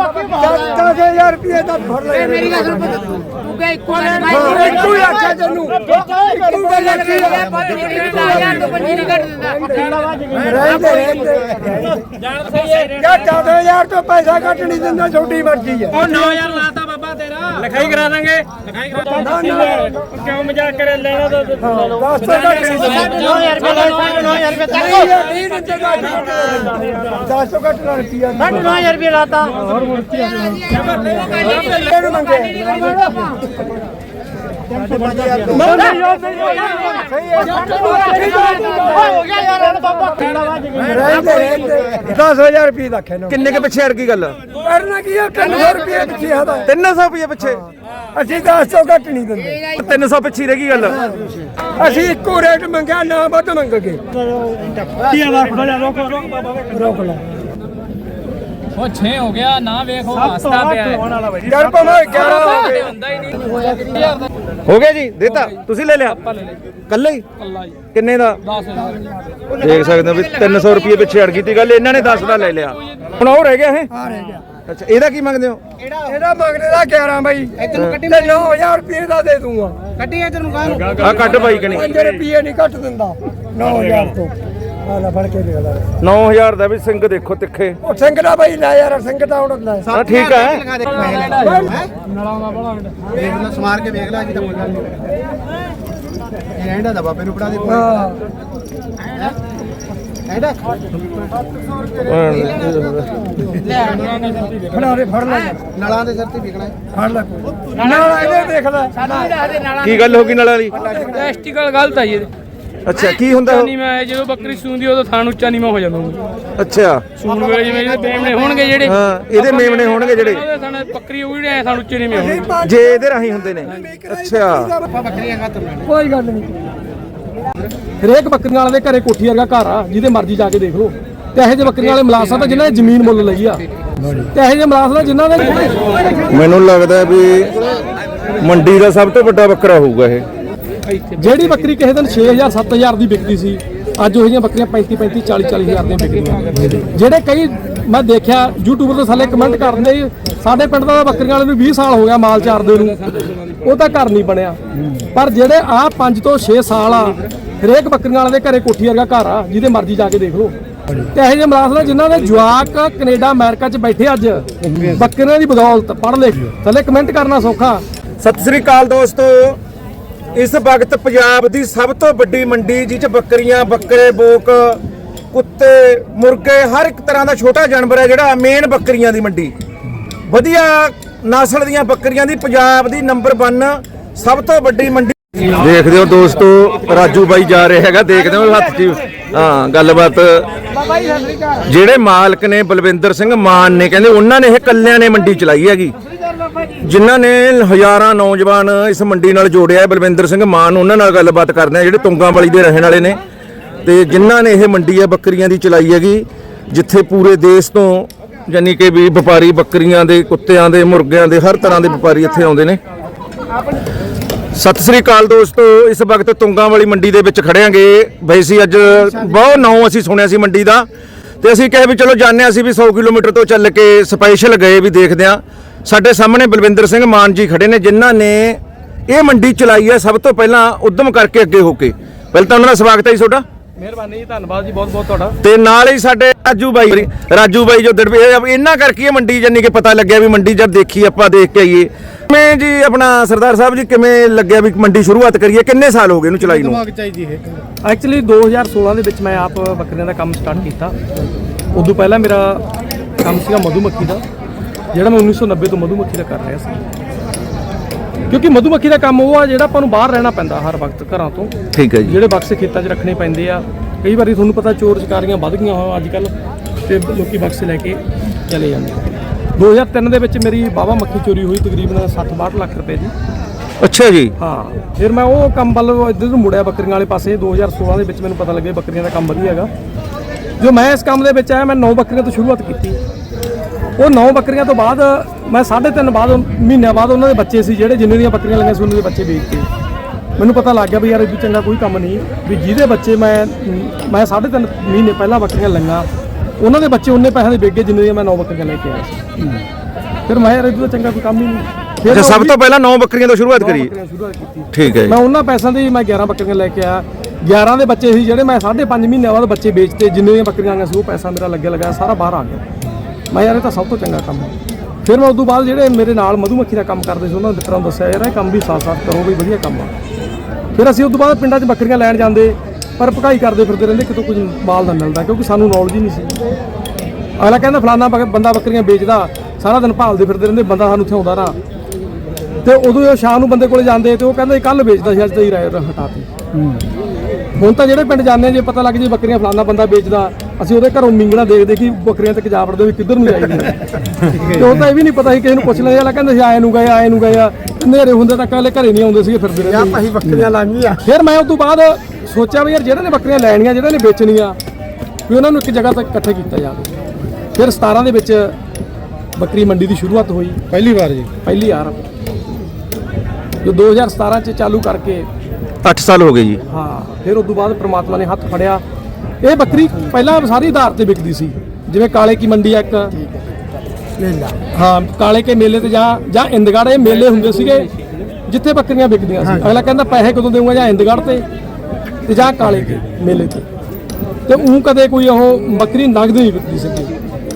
ਹਜ਼ਾਰ ਰੁਪਏ ਦਾ ਫੜ ਲੈ ਮੇਰੀ ਗੱਲ ਸੁਣ ਤੂੰ ਕਹੇ ਇੱਕੋ ਗੱਲ ਹਾਂ, ਇੱਕੋ ਆਖਿਆ ਤੈਨੂੰ ਇੱਕੋ ਗੱਲ ਆਖੀ ਯਾਰ ਤੂੰ ਪੰਜੀ ਨਹੀਂ ਕੱਢ ਦਿੰਦਾ ਰਹਿੰਦੇ ਰਹਿੰਦੇ ਕਿਆ 14000 ਤੋਂ ਪੈਸਾ ਕੱਟ ਨਹੀਂ ਦਿੰਦਾ ਛੋਟੀ ਮਰਜ਼ੀ ਹੈ ਉਹ 9000 ਲਾਤਾ ਤੇਰਾ ਲਿਖਾਈ ਕਰਾ ਦਾਂਗੇ ਲਿਖਾਈ ਕਰਾ ਨਾ, ਕਿਉਂ ਮਜ਼ਾਕ ਕਰੇ ਲੈਣਾ ਤਾਂ ਨਹੀਂ ਦਿੰਦਾ 9000 ਰੁਪਏ ਦਾ 9000 ਰੁਪਏ ਤੱਕ ਨਹੀਂ, ਨਹੀਂ। ਦਸ ਤੋਂ ਘੱਟ ਨਾ ਰੁਪਈਆ ਨਹੀਂ। 9000 ਰੁਪਏ ਲਾਤਾ ਇਹਨੂੰ ਮੰਗੇ ਹੋ ਗਿਆ ਯਾਰ ਬਾਬਾ ਰਹਿੰਦੇ ਰਹਿੰਦੇ। 10000 ਰੁਪਏ ਦਾ ਖੈਨੋ ਕਿੰਨੇ ਕੇ ਪਿੱਛੇ ਅੜ ਕੀ ਗੱਲ? ਕਰਨਾ ਕੀ ਹੈ 300 ਰੁਪਏ ਪਿੱਛੇ ਆਦਾ 300 ਰੁਪਏ ਪਿੱਛੇ? ਅਸੀਂ 10 ਤੋਂ ਘੱਟ ਨਹੀਂ ਦਿੰਦੇ। 300 ਪਿੱਛੇ ਰਹਿ ਗਈ ਗੱਲ। ਅਸੀਂ ਇੱਕੋ ਰੇਟ ਮੰਗਿਆ ਨਾ ਵੱਧ ਮੰਗਗੇ। ਰੋਕ ਲਾ ਉਹ 6 ਹੋ ਗਿਆ ਨਾ ਵੇਖੋ ਹੱਸਦਾ ਪਿਆ ਯਾਰ ਭਾਵੇਂ 11 ਹੋ ਗਏ ਹੁੰਦਾ ਹੀ ਨਹੀਂ। ਹੋ ਗਿਆ ਜੀ ਦੇਤਾ। ਤੁਸੀਂ ਲੈ ਲਿਆ? ਕੱਲੇ ਹੀ? ਕਿੰਨੇ ਦਾ? 10000 ਦੇਖ ਸਕਦੇ ਹੋ ਵੀ 300 ਰੁਪਏ ਪਿੱਛੇ ਅੜ ਗਈ ਤੀ ਗੱਲ ਇਹਨਾਂ ਨੇ 10 ਦਾ ਲੈ ਲਿਆ। ਹੁਣ ਉਹ ਰਹਿ ਗਿਆ ਇਹ? ਆ ਰਹਿ ਗਿਆ। ਅੱਛਾ ਇਹਦਾ ਕੀ ਮੰਗਦੇ ਹੋ? ਇਹਦਾ ਮੰਗਦੇ ਦਾ 11 ਬਾਈ। ਤੇ 9000 ਰੁਪਏ ਦਾ ਦੇ ਦੂੰਗਾ। ਕੱਢੀ ਇਧਰ ਨੂੰ ਕਾਹਨੂੰ? ਆ ਕੱਢ ਬਾਈ ਕਣੀ 5 ਰੁਪਏ ਨਹੀਂ ਘੱਟ ਦਿੰਦਾ। 9000 ਤੋਂ। ਆ ਲੈ ਫੜ ਕੇ ਦੇਖ ਲੈ। 9000 ਦਾ ਵੀ ਸਿੰਘ ਦੇਖੋ ਤਿੱਖੇ। ਉਹ ਸਿੰਘ ਦਾ ਬਾਈ ਲੈ ਯਾਰ ਸਿੰਘ ਦਾ ਹੁਣ ਲੈ। ਹਾਂ ਠੀਕ ਹੈ। ਵੇਖ ਲੈ ਸਮਾਰ ਕੇ ਵੇਖ ਲੈ ਜੀ ਤਾਂ ਕੋਈ ਗੱਲ ਨਹੀਂ। ਇਹ ਐਂਡਾ ਦਾ ਬਾਬੇ ਨੂੰ ਫੜਾ ਦੇ ਹਾਂ। ਐਂਡਾ ਫੜਾ ਦੇ ਫੜ ਲੈ। ਨਲਾਂ ਦੇ ਸਿਰ ਤੇ ਵਿਕਣਾ ਹੈ। ਫੜ ਲੈ ਨਾਲ ਇਹਦੇ ਦੇਖ ਲੈ। ਕੀ ਗੱਲ ਹੋ ਗਈ ਨਾਲ ਵਾਲੀ? ਟੈਸਟੀਕਲ ਗਲਤ ਆ ਜੀ ਇਹਦੇ। ਅੱਛਾ ਕੀ ਹੁੰਦਾ? ਉਹ? ਨਹੀਂ ਮੈਂ ਜਦੋਂ ਬੱਕਰੀ ਸੂੰਦੀ ਉਦੋਂ ਥਾਣ ਉੱਚਾ ਮੈਂ ਹੋ ਜਾਂਦਾ ਅੱਛਾ। ਸੂਣ ਵੇਲੇ ਜਿਵੇਂ ਇਹਦੇ ਬੇਮਣੇ ਹੋਣਗੇ ਜਿਹੜੇ ਹਾਂ ਇਹਦੇ ਮੇਮਣੇ ਹੋਣਗੇ ਜਿਹੜੇ। ਉਹਦੇ ਥਾਣੇ ਬੱਕਰੀ ਉਹ ਜਿਹੜੇ ਐ ਥਾਣ ਉੱਚੇ ਮੈਂ ਹੋਣਗੇ। ਜੇ ਇਹਦੇ ਰਾਹੀਂ ਹੁੰਦੇ ਨੇ। ਅੱਛਾ। ਬੱਕਰੀਆਂ ਖਾਤਰ ਲੈਣੇ ਕੋਈ ਗੱਲ ਨਹੀਂ। ਹਰੇਕ ਬੱਕਰੀਆਂ ਵਾਲੇ ਦੇ ਘਰੇ ਕੋਠੀ ਵਰਗਾ ਘਰ ਆ ਜਿਹਦੇ ਮਰਜ਼ੀ ਜਾ ਕੇ ਦੇਖ ਲਓ। ਤੇ ਇਹੋ ਜਿਹੇ ਬੱਕਰੀਆਂ ਵਾਲੇ ਮਲਾਸਾ ਤਾਂ ਜਿਨ੍ਹਾਂ ਨੇ ਜ਼ਮੀਨ ਮੁੱਲ ਲਈ ਆ। ਤੇ ਇਹੋ ਜਿਹੇ ਮਲਾਸ ਜਿਨ੍ਹਾਂ ਨੇ ਮੈਨੂੰ ਲੱਗਦਾ ਵੀ ਮੰਡੀ ਦਾ ਸਭ ਤੋਂ ਵੱਡਾ ਬੱਕਰਾ ਹੋਊਗਾ ਇਹ। ਜਿਹੜੀ ਬੱਕਰੀ ਕਿਸੇ ਦਿਨ 6000 7000 ਦੀ ਵਿਕਦੀ ਸੀ ਅੱਜ ਉਹ ਜਿਹੀਆਂ ਬੱਕਰੀਆਂ 35 35 40 40 ਹਜ਼ਾਰ ਦੀਆਂ ਵਿਕਦੀਆਂ। ਜਿਹੜੇ ਕਈ ਮੈਂ ਦੇਖਿਆ ਯੂਟਿਊਬਰ ਦੇ ਥੱਲੇ ਕਮੈਂਟ ਕਰਦੇ ਸੀ, ਸਾਡੇ ਪਿੰਡ ਦਾ ਬੱਕਰੀਆਂ ਵਾਲੇ ਨੂੰ 20 ਸਾਲ ਹੋ ਗਿਆ ਮਾਲ ਚਾਰਦੇ ਨੂੰ। ਉਹ ਤਾਂ ਘਰ ਨਹੀਂ ਬਣਿਆ। ਪਰ ਜਿਹੜੇ ਆ 5 ਤੋਂ 6 ਸਾਲ ਆ ਹਰੇਕ ਬੱਕਰੀਆਂ ਵਾਲੇ ਦੇ ਘਰੇ ਕੋਠੀ ਵਰਗਾ ਘਰ ਆ ਜਿਹਦੇ ਮਰਜ਼ੀ ਜਾ ਕੇ ਦੇਖ ਲਓ। ਤੇ ਇਹੋ ਜਿਹੇ ਮਲਾਸ ਨੇ ਜਿਨ੍ਹਾਂ ਦੇ ਜਵਾਕ ਕੈਨੇਡਾ ਅਮਰੀਕਾ 'ਚ ਬੈਠੇ ਅੱਜ। ਬੱਕਰੀਆਂ ਦੀ ਬਦੌਲਤ ਪੜ੍ਹ ਲਿਖ ਥੱਲੇ ਕਮੈਂਟ ਕਰਨਾ ਸੌਖਾ। ਸਤਿ ਸ੍ਰੀ ਅਕਾਲ ਦੋਸਤੋ। ਇਸ ਵਕਤ ਪੰਜਾਬ ਦੀ ਸਭ ਤੋਂ ਵੱਡੀ ਮੰਡੀ ਜਿਹ ਚ ਬੱਕਰੀਆਂ, ਬੱਕਰੇ, ਬੋਕ, ਕੁੱਤੇ, ਮੁਰਗੇ, ਹਰ ਇੱਕ ਤਰ੍ਹਾਂ ਦਾ ਛੋਟਾ ਜਾਨਵਰ ਹੈ ਜਿਹੜਾ ਮੇਨ ਬੱਕਰੀਆਂ ਦੀ ਮੰਡੀ। ਵਧੀਆ ਨਸਲ ਦੀਆਂ ਬੱਕਰੀਆਂ ਦੀ ਪੰਜਾਬ ਦੀ ਨੰਬਰ 1 ਸਭ ਤੋਂ ਵੱਡੀ ਮੰਡੀ। ਦੇਖਦੇ ਹੋ ਦੋਸਤੋ, ਰਾਜੂ ਬਾਈ ਜਾ ਰਿਹਾ ਹੈਗਾ, ਦੇਖਦੇ ਹੋ ਹੱਥ 'ਚ ਹਾਂ, ਗੱਲਬਾਤ। ਜਿਹੜੇ ਮਾਲਕ ਨੇ ਬਲਵਿੰਦਰ ਸਿੰਘ ਮਾਨ ਨੇ, ਕਹਿੰਦੇ ਉਹਨਾਂ ਨੇ ਇਹ ਕੱਲਿਆਂ ਨੇ ਮੰਡੀ ਚਲਾਈ ਹੈਗੀ। ਜਿਨ੍ਹਾਂ ਨੇ ਹਜ਼ਾਰਾਂ ਨੌਜਵਾਨ ਇਸ ਮੰਡੀ ਨਾਲ ਜੋੜਿਆ ਹੈ, ਬਲਵਿੰਦਰ ਸਿੰਘ ਮਾਨ, ਉਹਨਾਂ ਨਾਲ ਗੱਲਬਾਤ ਕਰਦੇ ਆ ਜਿਹੜੇ ਤੁੰਗਾਂ ਵਾਲੀ ਦੇ ਰਹਿਣ ਵਾਲੇ ਨੇ। ਤੇ ਜਿਨ੍ਹਾਂ ਨੇ ਇਹ ਮੰਡੀ ਹੈ, ਬੱਕਰੀਆਂ ਦੀ ਚਲਾਈ ਹੈਗੀ, ਜਿੱਥੇ ਪੂਰੇ ਦੇਸ਼ ਤੋਂ ਯਾਨੀ ਕਿ ਵੀ ਵਪਾਰੀ ਬੱਕਰੀਆਂ ਦੇ, ਕੁੱਤਿਆਂ ਦੇ, ਮੁਰਗਿਆਂ ਦੇ, ਹਰ ਤਰ੍ਹਾਂ ਦੇ ਵਪਾਰੀ ਇੱਥੇ ਆਉਂਦੇ ਨੇ। ਸਤਿ ਸ੍ਰੀ ਅਕਾਲ ਦੋਸਤੋ, ਇਸ ਵਕਤ ਤੁੰਗਾਂ ਵਾਲੀ ਮੰਡੀ ਦੇ ਵਿੱਚ ਖੜਿਆਂਗੇ ਬਈ ਸੀ ਅੱਜ ਬਹੁਤ ਨਾਂ ਅਸੀਂ ਸੁਣਿਆ ਸੀ ਮੰਡੀ ਦਾ। ਤੇ ਅਸੀਂ ਕਿਹਾ ਵੀ ਚਲੋ ਜਾਣਿਆ ਅਸੀਂ ਵੀ 100 ਕਿਲੋਮੀਟਰ ਤੋਂ ਚੱਲ ਕੇ ਸਪੈਸ਼ਲ ਗਏ ਵੀ ਦੇਖਦੇ ਆ ਸਾਡੇ ਸਾਹਮਣੇ ਬਲਵਿੰਦਰ ਸਿੰਘ ਮਾਨ ਜੀ ਖੜੇ ਨੇ, ਜਿਨ੍ਹਾਂ ਨੇ ਇਹ ਮੰਡੀ ਚਲਾਈ ਹੈ ਸਭ ਤੋਂ ਪਹਿਲਾਂ ਉਦਮ ਕਰਕੇ ਅੱਗੇ ਹੋ ਕੇ। ਪਹਿਲਾਂ ਤਾਂ ਉਹਨਾਂ ਦਾ ਸਵਾਗਤ ਹੈ ਜੀ ਤੁਹਾਡਾ। ਮਿਹਰਬਾਨੀ ਜੀ ਧੰਨਵਾਦ ਜੀ ਬਹੁਤ ਬਹੁਤ ਤੁਹਾਡਾ। ਤੇ ਨਾਲ ਹੀ ਸਾਡੇ ਰਾਜੂ ਬਾਈ ਰਾਜੂ ਬਾਈ ਜੋ ਦੜਵੇ ਇਹਨਾਂ ਕਰਕੇ ਇਹ ਮੰਡੀ ਜਾਨੀ ਕਿ ਪਤਾ ਲੱਗਿਆ ਵੀ ਮੰਡੀ ਜਦ ਦੇਖੀ ਆਪਾਂ ਦੇਖ ਕੇ ਆਈਏ। ਕਿਵੇਂ ਜੀ ਆਪਣਾ ਸਰਦਾਰ ਸਾਹਿਬ ਜੀ ਕਿਵੇਂ ਲੱਗਿਆ ਵੀ ਮੰਡੀ ਸ਼ੁਰੂਆਤ ਕਰੀਏ? ਕਿੰਨੇ ਸਾਲ ਹੋ ਗਏ ਇਹਨੂੰ ਚਲਾਈ ਨੂੰ? ਦਿਮਾਗ ਚਾਹੀਦੀ ਹੈ ਐਕਚੁਅਲੀ 2016 ਦੇ ਵਿੱਚ ਮੈਂ ਆਪ ਬੱਕਰੀਆਂ ਦਾ ਕੰਮ ਸਟਾਰਟ ਕੀਤਾ। ਉਦੋਂ ਪਹਿਲਾਂ ਮੇਰਾ ਕੰਮ ਸੀਗਾ ਮਧੂਮੱਖੀ ਦਾ ਜਿਹੜਾ ਮੈਂ 1990 ਤੋਂ ਮਧੂਮੱਖੀ ਦਾ ਕਰ ਰਿਹਾ ਸੀ। ਕਿਉਂਕਿ ਮਧੂਮੱਖੀ ਦਾ ਕੰਮ ਉਹ ਆ ਜਿਹੜਾ ਆਪਾਂ ਨੂੰ ਬਾਹਰ ਰਹਿਣਾ ਪੈਂਦਾ ਹਰ ਵਕਤ ਘਰਾਂ ਤੋਂ। ਠੀਕ ਹੈ ਜੀ। ਜਿਹੜੇ ਬਕਸੇ ਖੇਤਾਂ 'ਚ ਰੱਖਣੇ ਪੈਂਦੇ ਆ। ਕਈ ਵਾਰੀ ਤੁਹਾਨੂੰ ਪਤਾ ਚੋਰ ਚਕਾਰੀਆਂ ਵੱਧ ਗਈਆਂ ਹੋਣ ਅੱਜ ਕੱਲ ਤੇ ਲੋਕੀ ਬਕਸੇ ਲੈ ਕੇ ਚਲੇ ਜਾਂਦੇ ਆ। 2003 ਦੇ ਵਿੱਚ ਮੇਰੀ ਬਾਵਾ ਮੱਖੀ ਚੋਰੀ ਹੋਈ ਤਕਰੀਬਨ 60-62 ਲੱਖ ਰੁਪਏ ਦੀ। ਅੱਛਾ ਜੀ। ਹਾਂ ਫਿਰ ਮੈਂ ਉਹ ਕੰਮ ਵੱਲ ਇੱਧਰ ਨੂੰ ਮੁੜਿਆ ਬੱਕਰੀਆਂ ਵਾਲੇ ਪਾਸੇ। 2016 ਦੇ ਵਿੱਚ ਮੈਨੂੰ ਪਤਾ ਲੱਗਿਆ ਬੱਕਰੀਆਂ ਦਾ ਕੰਮ ਵਧੀਆ ਹੈਗਾ। ਜੋ ਮੈਂ ਇਸ ਕੰਮ ਦੇ ਵਿੱਚ ਆਇਆ ਮੈਂ 9 ਬੱਕਰੀਆਂ ਤੋਂ ਸ਼ੁਰੂਆਤ ਕੀਤੀ। ਉਹ 9 ਬੱਕਰੀਆਂ ਤੋਂ ਬਾਅਦ ਮੈਂ 3.5 ਬਾਅਦ ਮਹੀਨਿਆਂ ਬਾਅਦ ਉਹਨਾਂ ਦੇ ਬੱਚੇ ਸੀ ਜਿਹੜੇ ਜਿੰਨੇ ਦੀਆਂ ਬੱਕਰੀਆਂ ਲਈਆਂ ਸੀ ਉਹਨਾਂ ਦੇ ਬੱਚੇ ਵੇਚ ਕੇ ਮੈਨੂੰ ਪਤਾ ਲੱਗ ਗਿਆ ਵੀ ਯਾਰ ਇਹ ਵੀ ਚੰਗਾ ਕੋਈ ਕੰਮ ਨਹੀਂ ਵੀ ਜਿਹਦੇ ਬੱਚੇ ਮੈਂ ਮੈਂ 3.5 ਮਹੀਨੇ ਪਹਿਲਾਂ ਬੱਕਰੀਆਂ ਲਈਆਂ ਉਹਨਾਂ ਦੇ ਬੱਚੇ ਉਹਨੇ ਪੈਸਿਆਂ ਦੇ ਵੇਗੇ ਜਿੰਨੇ ਦੀਆਂ ਮੈਂ ਨੌ ਬੱਕਰੀਆਂ ਲੈ ਕੇ ਆਇਆ ਸੀ। ਫਿਰ ਮੈਂ ਯਾਰ ਇਹ ਤੋਂ ਚੰਗਾ ਕੋਈ ਕੰਮ ਹੀ ਨਹੀਂ। ਫਿਰ ਸਭ ਤੋਂ ਪਹਿਲਾਂ 9 ਬੱਕਰੀਆਂ ਤੋਂ ਸ਼ੁਰੂਆਤ ਨੌ ਕਰੀ। ਠੀਕ ਹੈ ਮੈਂ ਉਹਨਾਂ ਪੈਸਿਆਂ ਦੇ ਮੈਂ 11 ਬੱਕਰੀਆਂ ਲੈ ਕੇ ਆਇਆ। 11 ਦੇ ਬੱਚੇ ਸੀ ਜਿਹੜੇ ਮੈਂ 5.5 ਮਹੀਨਿਆਂ ਬਾਅਦ ਬੱਚੇ ਵੇਚਤੇ ਜਿੰਨੇ ਦੀਆਂ ਬੱਕਰੀਆਂ ਆਈਆਂ ਸੀ ਉਹ ਪੈਸਾ ਮੇਰਾ ਲੱਗਿਆ ਲਗਾਇਆ ਸਾਰਾ ਬਾਹਰ ਆ ਗਿਆ। ਮੈਂ ਯਾਰ ਇਹ ਤਾਂ ਸਭ ਤੋਂ ਚੰਗਾ ਕੰਮ ਹੈ। ਫਿਰ ਮੈਂ ਉਦੋਂ ਬਾਅਦ ਜਿਹੜੇ ਮੇਰੇ ਨਾਲ ਮਧੂਮੱਖੀ ਦਾ ਕੰਮ ਕਰਦੇ ਸੀ ਉਹਨਾਂ ਦੇ ਮਿੱਤਰਾਂ ਨੂੰ ਦੱਸਿਆ ਯਾਰ ਇਹ ਕੰਮ ਵੀ ਸਾਥ ਸਾਥ ਕਰੋ ਵੀ ਵਧੀਆ ਕੰਮ ਆ। ਫਿਰ ਅਸੀਂ ਉਦੋਂ ਬਾਅਦ ਪਿੰਡਾਂ 'ਚ ਬੱਕਰੀਆਂ ਲੈਣ ਜਾਂਦੇ ਪਰ ਭਕਾਈ ਕਰਦੇ ਫਿਰਦੇ ਰਹਿੰਦੇ ਕਿਤੋਂ ਕੁਝ ਮਾਲ ਨਾ ਮਿਲਦਾ ਕਿਉਂਕਿ ਸਾਨੂੰ ਨੌਲੇਜ ਹੀ ਨਹੀਂ ਸੀ। ਅਗਲਾ ਕਹਿੰਦਾ ਬੱਕ- ਬੰਦਾ ਬੱਕਰੀਆਂ ਵੇਚਦਾ ਸਾਰਾ ਦਿਨ ਭਾਲਦੇ ਫਿਰਦੇ ਰਹਿੰਦੇ ਬੰਦਾ ਸਾਨੂੰ ਇੱਥੇ ਆਉਂਦਾ ਨਾ। ਤੇ ਉਦੋਂ ਉਹ ਸ਼ਾਮ ਨੂੰ ਬੰਦੇ ਕੋਲੇ ਜਾਂਦੇ ਤੇ ਉਹ ਕਹਿੰਦਾ ਕੱਲ ਵੇਚਦਾ ਸੀ ਅੱਜ ਤਾਂ ਹੀ ਰਾਇ ਹਟਾਤੀ। ਹੁਣ ਤਾਂ ਜਿਹੜੇ ਪਿੰਡ ਜਾਂਦੇ ਆ, ਜੇ ਪਤਾ ਲੱਗ ਜੇ ਬੱਕਰੀਆਂ ਫਲਾਨਾ ਬੰਦਾ ਵੇਚਦਾ ਅਸੀਂ ਉਹਦੇ ਘਰੋਂ ਮਿੰਗਣਾ ਦੇਖਦੇ ਕਿ ਬੱਕਰੀਆਂ ਤੇ ਜਾ ਵੜਦੇ ਵੀ ਕਿੱਧਰ ਨੂੰ ਜਾਈਏ। ਤੇ ਉਹ ਤਾਂ ਇਹ ਵੀ ਨਹੀਂ ਪਤਾ ਸੀ ਕਿਸੇ ਨੂੰ ਪੁੱਛ ਲੈਂਦੇ ਅਗਲਾ ਕਹਿੰਦਾ ਸੀ ਆਏ ਨੂੰ ਗਏ ਆਏ ਨੂੰ ਗਏ ਆ। ਹਨੇਰੇ ਹੁੰਦੇ ਤੱਕ ਅਗਲੇ ਘਰੇ ਨਹੀਂ ਆਉਂਦੇ ਸੀਗੇ ਫਿਰਦੇ ਰਹਿੰਦੇ ਅਸੀਂ ਬੱਕਰੀਆਂ ਲਾਂਗੀਆਂ ਫਿਰ ਮੈਂ ਉਸ ਤੋਂ ਬਾਅਦ ਸੋਚਿਆ ਵੀ ਯਾਰ ਜਿਹੜੇ ਨੇ ਬੱਕਰੀਆਂ ਲੈਣੀਆਂ ਜਿਹੜੇ ਨੇ ਵੇਚਣੀਆਂ ਵੀ ਉਹਨਾਂ ਨੂੰ ਇੱਕ ਜਗ੍ਹਾ ਤੱਕ ਇਕੱਠੇ ਕੀਤਾ ਜਾਵੇ। ਫਿਰ 17 ਦੇ ਵਿੱਚ ਬੱਕਰੀ ਮੰਡੀ ਦੀ ਸ਼ੁਰੂਆਤ ਹੋਈ। ਪਹਿਲੀ ਵਾਰ ਜੀ। ਪਹਿਲੀ ਵਾਰ। ਜੋ 2017 ਚ ਚਾਲੂ ਕਰਕੇ 8 ਸਾਲ ਹੋ ਗਏ ਜੀ। ਹਾਂ ਫਿਰ ਉਸ ਤੋਂ ਬਾਅਦ ਪ੍ਰਮਾਤਮਾ ਨੇ ਹੱਥ ਫੜਿਆ। ਇਹ ਬੱਕਰੀ ਪਹਿਲਾਂ ਸਾਰੀ ਆਧਾਰ ਤੇ ਵਿਕਦੀ ਸੀ ਜਿਵੇਂ ਕਾਲੇ ਕੀ ਮੰਡੀ ਆ ਇੱਕ। ਹਾਂ ਕਾਲੇ ਕੇ ਮੇਲੇ ਤੇ ਜਾਂ ਜਾਂ ਇੰਦਗੜ ਇਹ ਮੇਲੇ ਹੁੰਦੇ ਸੀਗੇ ਜਿੱਥੇ ਬੱਕਰੀਆਂ ਵਿਕਦੀਆਂ ਸੀ। ਅਗਲਾ ਕਹਿੰਦਾ ਪੈਸੇ ਕਦੋਂ ਦੇਊਂਗਾ ਜਾਂ ਇੰਦਗੜ ਤੇ ਤੇ ਜਾਂ ਕਾਲੇ ਕੇ ਮੇਲੇ ਤੇ। ਤੇ ਉਹ ਕਦੇ ਕੋਈ ਉਹ ਬੱਕਰੀ ਨਗਦ ਨਹੀਂ ਵਿਕਦੀ ਸੀ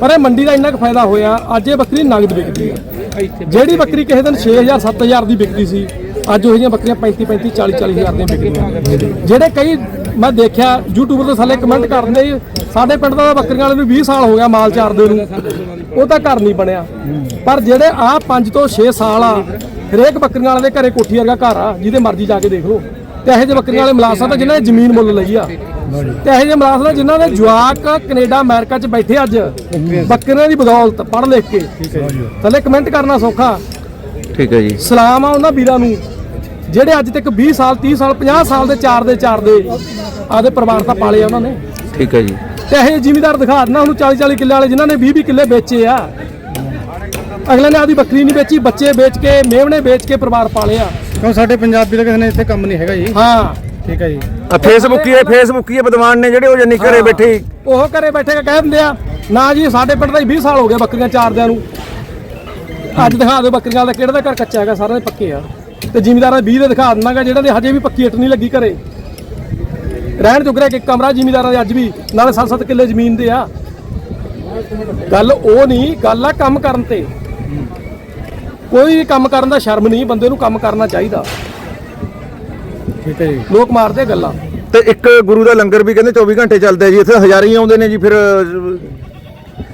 ਪਰ ਇਹ ਮੰਡੀ ਦਾ ਇੰਨਾ ਕੁ ਫਾਇਦਾ ਹੋਇਆ ਅੱਜ ਇਹ ਬੱਕਰੀ ਨਗਦ ਵਿਕਦੀ ਹੈ ਜਿਹੜੀ ਬੱਕਰੀ ਕਿਸੇ ਦਿਨ 6000 7000 ਦੀ ਵਿਕਦੀ ਸੀ ਅੱਜ ਉਹ ਜਿਹੀਆਂ ਬੱਕਰੀਆਂ 35 35 40 40 ਹਜ਼ਾਰ ਦੀਆਂ ਵਿਕਦੀਆਂ ਜਿਹੜੇ ਕਈ ਮੈਂ ਦੇਖਿਆ ਯੂਟਿਊਬਰ ਦੇ ਥੱਲੇ ਕਮੈਂਟ ਕਰਦੇ ਸਾਡੇ ਪਿੰਡ ਦਾ ਤਾਂ ਬੱਕਰੀਆਂ ਵਾਲੇ ਨੂੰ 20 ਸਾਲ ਹੋ ਗਿਆ ਮਾਲ ਚਾਰਦੇ ਨੂੰ। ਉਹ ਤਾਂ ਘਰ ਨਹੀਂ ਬਣਿਆ। ਪਰ ਜਿਹੜੇ ਆ 5 ਤੋਂ 6 ਸਾਲ ਆ ਹਰੇਕ ਬੱਕਰੀਆਂ ਵਾਲੇ ਦੇ ਘਰੇ ਕੋਠੀ ਵਰਗਾ ਘਰ ਆ ਜਿਹਦੇ ਮਰਜ਼ੀ ਜਾ ਕੇ ਦੇਖ ਲਓ। ਤੇ ਇਹੋ ਜਿਹੇ ਬੱਕਰੀਆਂ ਵਾਲੇ ਮਲਾਸਾ ਤਾਂ ਜਿਨ੍ਹਾਂ ਨੇ ਜ਼ਮੀਨ ਮੁੱਲ ਲਈ ਆ। ਤੇ ਇਹੋ ਜਿਹੇ ਮਲਾਸਾ ਜਿਨ੍ਹਾਂ ਦੇ ਜਵਾਕ ਕੈਨੇਡਾ ਅਮਰੀਕਾ 'ਚ ਬੈਠੇ ਅੱਜ ਬੱਕਰੀਆਂ ਦੀ ਬਦੌਲਤ ਪੜ੍ਹ ਲਿਖ ਕੇ ਥੱਲੇ ਕਮੈਂਟ ਕਰਨਾ ਸੌਖਾ। ਠੀਕ ਹੈ ਜੀ। ਸਲਾਮ ਆ ਉਹਨਾਂ ਵੀਰਾਂ ਨੂੰ। ਜਿਹੜੇ ਅੱਜ ਤੱਕ 20 ਸਾਲ 30 ਸਾਲ 50 ਸਾਲ ਦੇ ਚਾਰ ਦੇ ਚਾਰ ਦੇ ਆਦੇ ਪਰਿਵਾਰ ਤਾਂ ਪਾਲੇ ਆ ਉਹਨਾਂ ਨੇ। ਠੀਕ ਹੈ ਜੀ। ਤੇ ਇਹ ਜ਼ਿਮੀਦਾਰ ਦਿਖਾ ਦੇਣਾ ਉਹਨੂੰ 40 40 ਕਿੱਲੇ ਵਾਲੇ ਜਿਨ੍ਹਾਂ ਨੇ 20 20 ਕਿੱਲੇ ਵੇਚੇ ਆ। ਅਗਲੇ ਨੇ ਆਦੀ ਬੱਕਰੀ ਨਹੀਂ ਵੇਚੀ ਬੱਚੇ ਵੇਚ ਕੇ ਮੇਵਣੇ ਵੇਚ ਕੇ ਪਰਿਵਾਰ ਪਾਲੇ ਆ। ਕਿਉਂ ਸਾਡੇ ਪੰਜਾਬੀ ਦਾ ਕਿਸੇ ਨੇ ਇੱਥੇ ਕੰਮ ਨਹੀਂ ਹੈਗਾ ਜੀ? ਹਾਂ। ਠੀਕ ਹੈ ਜੀ। ਆ ਫੇਸਬੁੱਕੀਏ ਫੇਸਬੁੱਕੀਏ ਵਿਦਵਾਨ ਨੇ ਜਿਹੜੇ ਉਹ ਜੰਨੀ ਘਰੇ ਬੈਠੇ। ਹੀ ਉਹ ਘਰੇ ਬੈਠੇ ਕੇ ਕਹਿ ਦਿੰਦੇ ਆ ਨਾ ਜੀ ਸਾਡੇ ਪਿੰਡ ਦਾ ਹੀ 20 ਸਾਲ ਹੋ ਗਏ ਬੱਕਰੀਆਂ ਚਾਰਦਿਆਂ ਨੂੰ। ਅੱਜ ਦਿਖਾ ਦਿਓ ਬੱਕਰੀਆਂ ਦਾ ਕਿਹੜਾ ਦਾ ਘਰ ਕੱਚਾ ਹੈਗਾ ਸਾਰਾ ਦੇ ਪੱਕੇ ਆ। ਤੇ ਜ਼ਿਮੀਦਾਰਾਂ ਦੇ 20 ਦੇ ਦਿਖਾ ਦਿੰਦਾਗਾ ਜਿਹੜਾ ਦੇ ਹਜੇ ਵੀ ਪੱਕੀ ਇੱਟ ਨਹੀਂ ਲੱਗੀ ਘਰੇ। ਰਹਿਣ ਜੋਗਰਾ ਕਿ ਕਮਰਾ ਜ਼ਿਮੀਦਾਰਾਂ ਦੇ ਅੱਜ ਵੀ ਨਾਲੇ 7-7 ਕਿੱਲੇ ਜ਼ਮੀਨ ਦੇ ਆ। ਗੱਲ ਉਹ ਨਹੀਂ ਗੱਲ ਆ ਕੰਮ ਕਰਨ ਤੇ। ਕੋਈ ਵੀ ਕੰਮ ਕਰਨ ਦਾ ਸ਼ਰਮ ਨਹੀਂ ਬੰਦੇ ਨੂੰ ਕੰਮ ਕਰਨਾ ਚਾਹੀਦਾ। ਠੀਕ ਹੈ ਜੀ। ਲੋਕ ਮਾਰਦੇ ਆ ਗੱਲਾਂ। ਤੇ ਇੱਕ ਗੁਰੂ ਦਾ ਲੰਗਰ ਵੀ ਕਹਿੰਦੇ 24 ਘੰਟੇ ਚੱਲਦਾ ਜੀ ਇੱਥੇ ਹਜ਼ਾਰਾਂ ਹੀ ਆਉਂਦੇ ਨੇ ਜੀ ਫਿਰ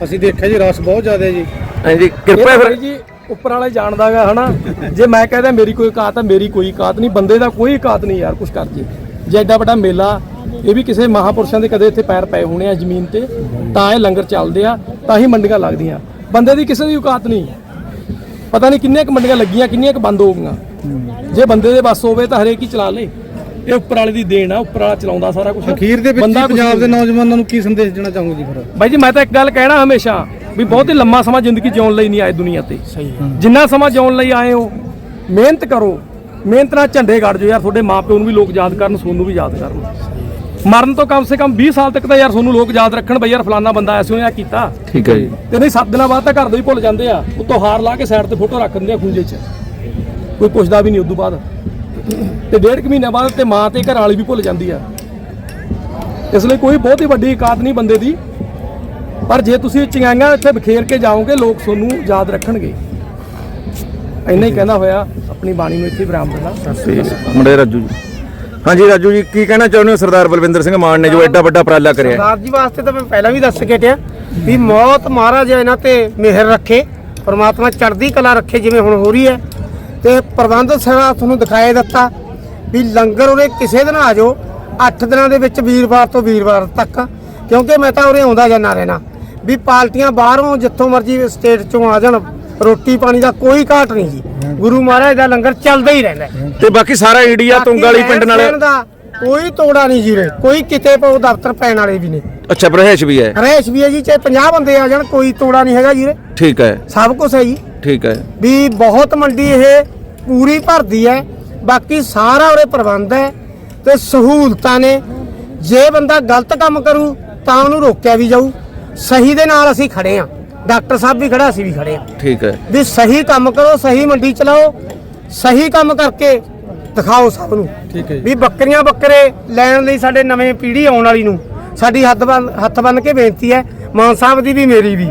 ਅਸੀਂ ਦੇਖਿਆ ਜੀ ਰਸ ਬਹੁਤ ਜ਼ਿਆਦਾ ਹੈ ਜੀ। ਹਾਂਜੀ ਕਿਰਪਾ ਫਿਰ ਜੀ ਉੱਪਰ ਵਾਲੇ ਜਾਣਦਾਗਾ ਹਨਾ? ਜੇ ਮੈਂ ਕਹਦਾ ਮੇਰੀ ਕੋਈ ਔਕਾਤ ਹੈ ਮੇਰੀ ਕੋਈ ਔਕਾਤ ਨਹੀਂ ਬੰਦੇ ਦਾ ਕੋਈ ਔਕਾਤ ਨਹੀਂ ਯਾਰ ਕੁਛ ਕਰ ਜੇ ਜੇ ਐਡਾ ਵੱਡਾ ਮੇਲਾ ਇਹ ਵੀ ਕਿਸੇ ਮਹਾਪੁਰਸ਼ਾਂ ਦੇ ਕਦੇ ਇੱਥੇ ਪੈਰ ਪਏ ਹੋਣੇ ਆ ਜ਼ਮੀਨ ਤੇ ਤਾਂ ਇਹ ਲੰਗਰ ਚੱਲਦੇ ਆ ਤਾਂ ਹੀ ਮੰਡੀਆਂ ਲੱਗਦੀਆਂ। ਬੰਦੇ ਦੀ ਕਿਸੇ ਦੀ ਔਕਾਤ ਨਹੀਂ। ਪਤਾ ਨਹੀਂ ਕਿੰਨੀਆਂ ਕੁ ਮੰਡੀਆਂ ਲੱਗੀਆਂ ਕਿੰਨੀਆਂ ਕੁ ਬੰਦ ਹੋ ਗਈਆਂ। ਜੇ ਬੰਦੇ ਦੇ ਬਸ ਹੋਵੇ ਤਾਂ ਹਰੇਕ ਹੀ ਚਲਾ ਲੇ। ਇਹ ਉੱਪਰ ਵਾਲੇ ਦੀ ਦੇਣ ਆ ਉੱਪਰ ਵਾਲਾ ਚਲਾਉਂਦਾ ਸਾਰਾ ਕੁਝ ਅਖੀਰ ਦੇ ਵਿੱਚ ਪੰਜਾਬ ਦੇ ਨੌਜਵਾਨਾਂ ਨੂੰ ਕੀ ਸੰਦੇਸ਼ ਦੇਣਾ ਚਾਹੋਗੇ ਜੀ ਫਿਰ? ਬਾਈ ਜੀ ਮੈਂ ਤਾਂ ਇੱਕ ਗੱਲ ਕਹਿਣਾ ਹਮੇਸ਼ਾ। ਵੀ ਬਹੁਤ ਹੀ ਲੰਮਾ ਸਮਾਂ ਜ਼ਿੰਦਗੀ ਜਿਉਣ ਲਈ ਨਹੀਂ ਆਏ ਦੁਨੀਆ ਤੇ। ਸਹੀ ਜਿੰਨਾ ਸਮਾਂ ਜਿਉਣ ਲਈ ਆਏ ਹੋ ਮਿਹਨਤ ਕਰੋ। ਮਿਹਨਤ ਨਾਲ ਝੰਡੇ ਗੜ ਜੋ ਯਾਰ ਤੁਹਾਡੇ ਮਾਪਿਓ ਨੂੰ ਵੀ ਲੋਕ ਯਾਦ ਕਰਨ ਸੋਨੂੰ ਵੀ ਯਾਦ ਕਰਨ। ਮਰਨ ਤੋਂ ਕਮ ਸੇ ਕਮ 20 ਸਾਲ ਤੱਕ ਤਾਂ ਯਾਰ ਤੁਹਾਨੂੰ ਲੋਕ ਯਾਦ ਰੱਖਣ ਬਈ ਯਾਰ ਫਲਾਨਾ ਬੰਦਾ ਆਇਆ ਸੀ ਉਹਨੇ ਆ ਕੀਤਾ। ਠੀਕ ਹੈ ਜੀ। ਤੇ ਨਹੀਂ 7 ਦਿਨਾਂ ਬਾਅਦ ਤਾਂ ਘਰ ਦੇ ਹੀ ਭੁੱਲ ਜਾਂਦੇ ਆ। ਉੱਤੋਂ ਹਾਰ ਲਾ ਕੇ ਸਾਈਡ ਤੇ ਫੋਟੋ ਰੱਖ ਦਿੰਦੇ ਆ ਖੁੰਝੇ 'ਚ। ਕੋਈ ਪੁੱਛਦਾ ਵੀ ਨਹੀਂ ਉਦੋਂ ਬਾਅਦ। ਤੇ ਡੇਢ ਕੁ ਮਹੀਨੇ ਬਾਅਦ ਤੇ ਮਾਂ ਤੇ ਘਰ ਵਾਲੀ ਵੀ ਭੁੱਲ ਜਾਂਦੀ ਆ। ਇਸ ਲਈ ਕੋਈ ਬਹੁਤ ਹੀ ਵੱਡੀ ਇਕਾਤ ਨਹੀਂ ਬੰਦੇ ਦੀ। ਪਰ ਜੇ ਤੁਸੀਂ ਚੰਗਾਈਆਂ ਇੱਥੇ ਬਖੇਰ ਕੇ ਜਾਓਗੇ ਲੋਕ ਤੁਹਾਨੂੰ ਯਾਦ ਰੱਖਣਗੇ। ਇੰਨਾ ਹੀ ਕਹਿੰਦਾ ਹੋਇਆ ਆਪਣੀ ਬਾਣੀ ਨੂੰ ਇੱਥੇ ਵਿਰਾਮ ਦਿੰਦਾ। ਮੁੰਡੇ ਰਾਜੂ ਜੀ। ਹਾਂਜੀ ਰਾਜੂ ਜੀ ਕੀ ਕਹਿਣਾ ਚਾਹੁੰਦੇ ਹੋ ਸਰਦਾਰ ਬਲਵਿੰਦਰ ਸਿੰਘ ਮਾਨ ਨੇ ਜੋ ਐਡਾ ਵੱਡਾ ਉਪਰਾਲਾ ਕਰਿਆ? ਸਰਦਾਰ ਜੀ ਵਾਸਤੇ ਤਾਂ ਮੈਂ ਪਹਿਲਾਂ ਵੀ ਦੱਸ ਕੇ ਟਿਆ ਵੀ ਮੌਤ ਮਹਾਰਾਜ ਇਹਨਾਂ ਤੇ ਮਿਹਰ ਰੱਖੇ ਪਰਮਾਤਮਾ ਚੜ੍ਹਦੀ ਕਲਾ ਰੱਖੇ ਜਿਵੇਂ ਹੁਣ ਹੋ ਰਹੀ ਹੈ। ਤੇ ਪ੍ਰਬੰਧ ਸਾਰਾ ਤੁਹਾਨੂੰ ਦਿਖਾਏ ਦਿੱਤਾ ਵੀ ਲੰਗਰ ਉਰੇ ਕਿਸੇ ਦਿਨ ਆ ਜਾਓ 8 ਦਿਨਾਂ ਦੇ ਵਿੱਚ ਵੀਰਵਾਰ ਤੋਂ ਵੀਰਵਾਰ ਤੱਕ ਕਿਉਂਕਿ ਮੈਂ ਤਾਂ ਉਰੇ ਆਉਂਦਾ ਜਾਂਦਾ ਰਹਿਣਾ। ਵੀ ਪਾਰਟੀਆਂ ਬਾਹਰੋਂ ਜਿੱਥੋਂ ਮਰਜ਼ੀ ਸਟੇਟ ਚੋਂ ਆ ਜਾਣ ਰੋਟੀ ਪਾਣੀ ਦਾ ਕੋਈ ਘਾਟ ਨਹੀਂ ਜੀ। ਗੁਰੂ ਮਹਾਰਾਜ ਦਾ ਲੰਗਰ ਚੱਲਦਾ ਹੀ ਰਹਿੰਦਾ ਹੈ। ਤੇ ਬਾਕੀ ਸਾਰਾ ਇੰਡੀਆ ਤੁੰਗ ਵਾਲੀ ਪਿੰਡ ਨਾਲ ਰਹਿਣ ਦਾ ਕੋਈ ਤੋੜਾ ਨਹੀਂ ਜੀ ਉਰੇ ਕੋਈ ਕਿਤੇ ਪੋ ਦਫ਼ਤਰ ਪੈਣ ਵਾਲੇ ਵੀ ਨੇ ਅੱਛਾ ਬਰਹੇਸ਼ ਵੀ ਹੈ। ਰੇਸ਼ ਵੀ ਹੈ ਜੀ ਚਾਹੇ 50 ਬੰਦੇ ਆ ਜਾਣ ਕੋਈ ਤੋੜਾ ਨਹੀਂ ਹੈਗਾ ਜੀ ਉਰੇ ਠੀਕ ਹੈ। ਸਭ ਕੁਝ ਹੈ ਜੀ। ਠੀਕ ਹੈ। ਵੀ ਬਹੁਤ ਮੰਡੀ ਇਹ ਪੂਰੀ ਭਰਦੀ ਹੈ ਬਾਕੀ ਸਾਰਾ ਉਰੇ ਪ੍ਰਬੰਧ ਹੈ ਤੇ ਸਹੂਲਤਾਂ ਨੇ। ਜੇ ਬੰਦਾ ਗਲਤ ਕੰਮ ਕਰੂ ਤਾਂ ਉਹਨੂੰ ਰੋਕਿਆ ਵੀ ਜਾਊ। ਸਹੀ ਦੇ ਨਾਲ ਅਸੀਂ ਖੜੇ ਆ। ਡਾਕਟਰ ਸਾਹਿਬ ਵੀ ਖੜਾ ਅਸੀਂ ਵੀ ਖੜੇ ਆ। ਠੀਕ ਹੈ। ਵੀ ਸਹੀ ਕੰਮ ਕਰੋ ਸਹੀ ਮੰਡੀ ਚਲਾਓ ਸਹੀ ਕੰਮ ਕਰਕੇ ਦਿਖਾਓ ਸਭ ਨੂੰ। ਠੀਕ ਹੈ। ਵੀ ਬੱਕਰੀਆਂ ਬੱਕਰੇ ਲੈਣ ਲਈ ਸਾਡੇ ਨਵੇਂ ਪੀੜ੍ਹੀ ਆਉਣ ਵਾਲੀ ਨੂੰ ਸਾਡੀ ਹੱਥ ਬੰਨ ਹੱਥ ਬੰਨ ਕੇ ਬੇਨਤੀ ਹੈ ਮਾਨ ਸਾਹਿਬ ਦੀ ਵੀ ਮੇਰੀ ਵੀ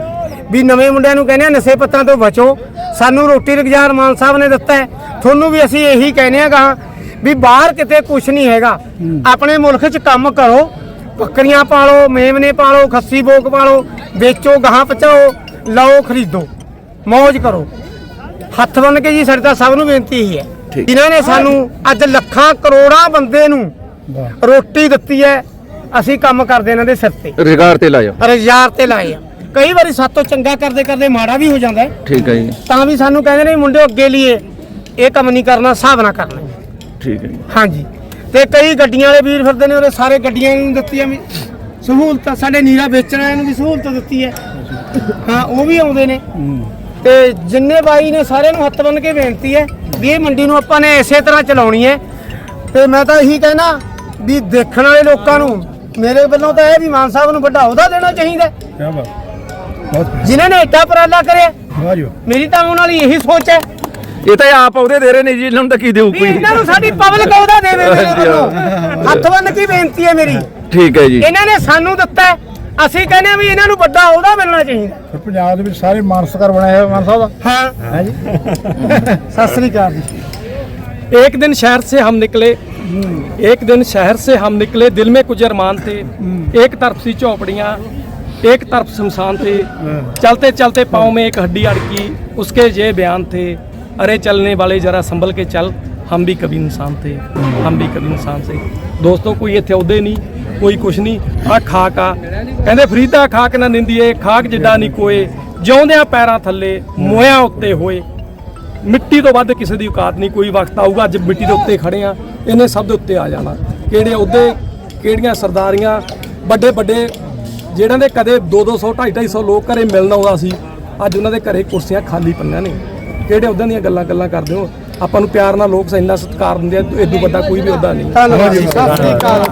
ਵੀ ਨਵੇਂ ਮੁੰਡਿਆਂ ਨੂੰ ਕਹਿੰਦੇ ਆ ਨਸ਼ੇ ਪੱਤਾਂ ਤੋਂ ਬਚੋ। ਸਾਨੂੰ ਰੋਟੀ ਰੁਜ਼ਗਾਰ ਮਾਨ ਸਾਹਿਬ ਨੇ ਦਿੱਤਾ ਹੈ। ਤੁਹਾਨੂੰ ਵੀ ਅਸੀਂ ਇਹੀ ਕਹਿੰਦੇ ਆ ਗਾ ਵੀ ਬਾਹਰ ਕਿਤੇ ਕੁਝ ਨਹੀਂ ਹੈਗਾ। ਆਪਣੇ ਮੁਲਕ 'ਚ ਕੰਮ ਕਰੋ ਬੱਕਰੀਆਂ ਪਾਲੋ ਮੇਮਨੇ ਪਾਲੋ ਖੱਸੀ ਬੋਕ ਪਾਲੋ ਵੇਚੋ ਗਾਹਾਂ ਪਚਾਓ ਲਓ ਖਰੀਦੋ। ਮौज ਕਰੋ। ਹੱਥ ਬੰਨ ਕੇ ਜੀ ਸਾਡੇ ਤਾਂ ਸਭ ਨੂੰ ਬੇਨਤੀ ਹੈ। ਜਿਨ੍ਹਾਂ ਨੇ ਸਾਨੂੰ ਅੱਜ ਲੱਖਾਂ ਕਰੋੜਾਂ ਬੰਦੇ ਨੂੰ ਰੋਟੀ ਦਿੱਤੀ ਹੈ ਅਸੀਂ ਕੰਮ ਕਰਦੇ ਇਹਨਾਂ ਦੇ ਸਿਰ ਤੇ। ਰਿਗਾਰ ਤੇ ਲਾਇਆ ਰੁਜ਼ਗਾਰ ਤੇ ਲਾਏ ਆ। ਕਈ ਵਾਰੀ ਸਾਤੋਂ ਚੰਗਾ ਕਰਦੇ ਕਰਦੇ ਮਾੜਾ ਵੀ ਹੋ ਜਾਂਦਾ ਹੈ। ਠੀਕ ਹੈ ਜੀ। ਤਾਂ ਵੀ ਸਾਨੂੰ ਕਹਿੰਦੇ ਨੇ ਮੁੰਡੇ ਅੱਗੇ ਲਈਏ ਇਹ ਕੰਮ ਨਹੀਂ ਕਰਨਾ ਹਿਸਾਬ ਨਾਲ ਕਰਨਾ ਠੀਕ ਹੈ ਜੀ। ਹਾਂਜੀ। ਤੇ ਕਈ ਗੱਡੀਆਂ ਵਾਲੇ ਵੀਰ ਫਿਰਦੇ ਨੇ ਉਹਦੇ ਸਾਰੇ ਗੱਡੀਆਂ ਨੂੰ ਦਿੱਤੀਆਂ ਵੀ ਸਹੂਲਤਾਂ ਸਾਡੇ ਨੀਰਾ ਵੇਚਣ ਵਾਲਿਆਂ ਨੂੰ ਵੀ ਸਹੂਲਤ ਦਿੱਤੀ ਹੈ ਹਾਂ ਉਹ ਵੀ ਆਉਂਦੇ ਨੇ। ਤੇ ਜਿੰਨੇ ਬਾਈ ਨੇ ਸਾਰਿਆਂ ਨੂੰ ਹੱਥ ਬੰਨ ਕੇ ਬੇਨਤੀ ਹੈ ਵੀ ਇਹ ਮੰਡੀ ਨੂੰ ਆਪਾਂ ਨੇ ਇਸੇ ਤਰ੍ਹਾਂ ਚਲਾਉਣੀ ਹੈ। ਤੇ ਮੈਂ ਤਾਂ ਇਹੀ ਕਹਿਣਾ ਵੀ ਦੇਖਣ ਵਾਲੇ ਲੋਕਾਂ ਨੂੰ ਮੇਰੇ ਵੱਲੋਂ ਤਾਂ ਇਹ ਵੀ ਮਾਨ ਸਾਹਿਬ ਨੂੰ ਵੱਡਾ ਅਹੁਦਾ ਦੇਣਾ ਚਾਹੀਦਾ। ਕਿਆ ਬਾਤ। ਜਿਨ੍ਹਾਂ ਨੇ ਏਡਾ ਉਪਰਾਲਾ ਕਰਿਆ ਮੇਰੀ ਤਾਂ ਆਉਣ ਵਾਲੀ ਇਹੀ ਸੋਚ ਹੈ। ਇਹ ਤਾਂ ਇਹ ਆਪ ਉਹਦੇ ਦੇ ਰਹੇ ਨੇ ਜੀ ਇਹਨਾਂ ਨੂੰ ਤਾਂ ਕੀ ਦੇਊ ਵੀ ਕੋਈ ਇਹਨਾਂ ਨੂੰ ਸਾਡੀ ਪਬਲਿਕ ਅਹੁਦਾ ਦੇਵੇ ਮੇਰੇ ਵੱਲੋਂ ਹੱਥ ਬੰਨ ਕੇ ਬੇਨਤੀ ਹੈ ਮੇਰੀ ਠੀਕ ਹੈ ਜੀ ਇਹਨਾਂ ਨੇ ਸਾਨੂੰ ਦਿੱਤਾ ਹੈ, ਅਸੀਂ ਕਹਿੰਦੇ ਹਾਂ ਵੀ ਇਹਨਾਂ ਨੂੰ ਵੱਡਾ ਅਹੁਦਾ ਮਿਲਣਾ ਚਾਹੀਦਾ ਪੰਜਾਬ ਦੇ ਵਿੱਚ ਸਾਰੇ ਮਾਨਸਕਾਰ ਬਣਾਏ ਹੋਏ ਮਾਨ ਸਾਹਿਬ ਦਾ ਹਾਂ ਹੈ ਜੀ ਸਤਿ ਸ੍ਰੀ ਅਕਾਲ ਜੀ एक दिन शहर से हम निकले एक दिन शहर से हम निकले दिल में कुछ अरमान थे एक तरफ सी चौपड़ियाँ एक तरफ शमशान थे चलते चलते पाँव में एक हड्डी अड़की उसके ये बयान थे अरे चलने वाले जरा संभल के चल हम भी कभी इंसान थे हम भी कभी इंसान थे ਦੋਸਤੋ ਕੋਈ ਇੱਥੇ ਅਹੁਦੇ ਨਹੀਂ ਕੋਈ ਕੁਛ ਨਹੀਂ ਆ ਖਾਕ ਆ ਕਹਿੰਦੇ ਫਰੀਦਾ ਖਾਕ ਨਾ ਨਿੰਦੀਏ ਖਾਕ ਜਿੱਡਾ ਨਹੀਂ ਕੋਏ ਜਿਉਂਦਿਆਂ ਪੈਰਾਂ ਥੱਲੇ ਮੋਇਆਂ ਉੱਤੇ ਹੋਏ ਮਿੱਟੀ ਤੋਂ ਵੱਧ ਕਿਸੇ ਦੀ ਔਕਾਤ ਨਹੀਂ ਕੋਈ ਵਕਤ ਆਊਗਾ ਅੱਜ ਮਿੱਟੀ ਦੇ ਉੱਤੇ ਖੜੇ ਆ ਇਹਨੇ ਸਭ ਦੇ ਉੱਤੇ ਆ ਜਾਣਾ ਕਿਹੜੇ ਉਹਦੇ ਕਿਹੜੀਆਂ ਸਰਦਾਰੀਆਂ ਵੱਡੇ ਵੱਡੇ ਜਿਹੜਾਂ ਦੇ ਕਦੇ 2 200 250 250 ਲੋਕ ਘਰੇ ਮਿਲਣ ਆਉਂਦਾ ਸੀ ਅੱਜ ਉਹਨਾਂ ਦੇ ਘਰੇ ਕੁਰਸੀਆਂ ਖਾਲੀ ਪਈਆਂ ਨੇ ਕਿਹੜੇ ਉਹਦਾਂ ਦੀਆਂ ਗੱਲਾਂ ਗੱਲਾਂ ਕਰਦੇ ਹੋ? ਆਪਾਂ ਨੂੰ ਪਿਆਰ ਨਾਲ ਲੋਕ ਇੰਨਾ ਸਤਿਕਾਰ ਦਿੰਦੇ ਆ ਇਦੋਂ ਵੱਡਾ ਕੋਈ ਵੀ ਉਹਦਾ ਨਹੀਂ। ਧੰਨਵਾਦ ਜੀ, ਸਤਿ ਸ੍ਰੀ ਅਕਾਲ।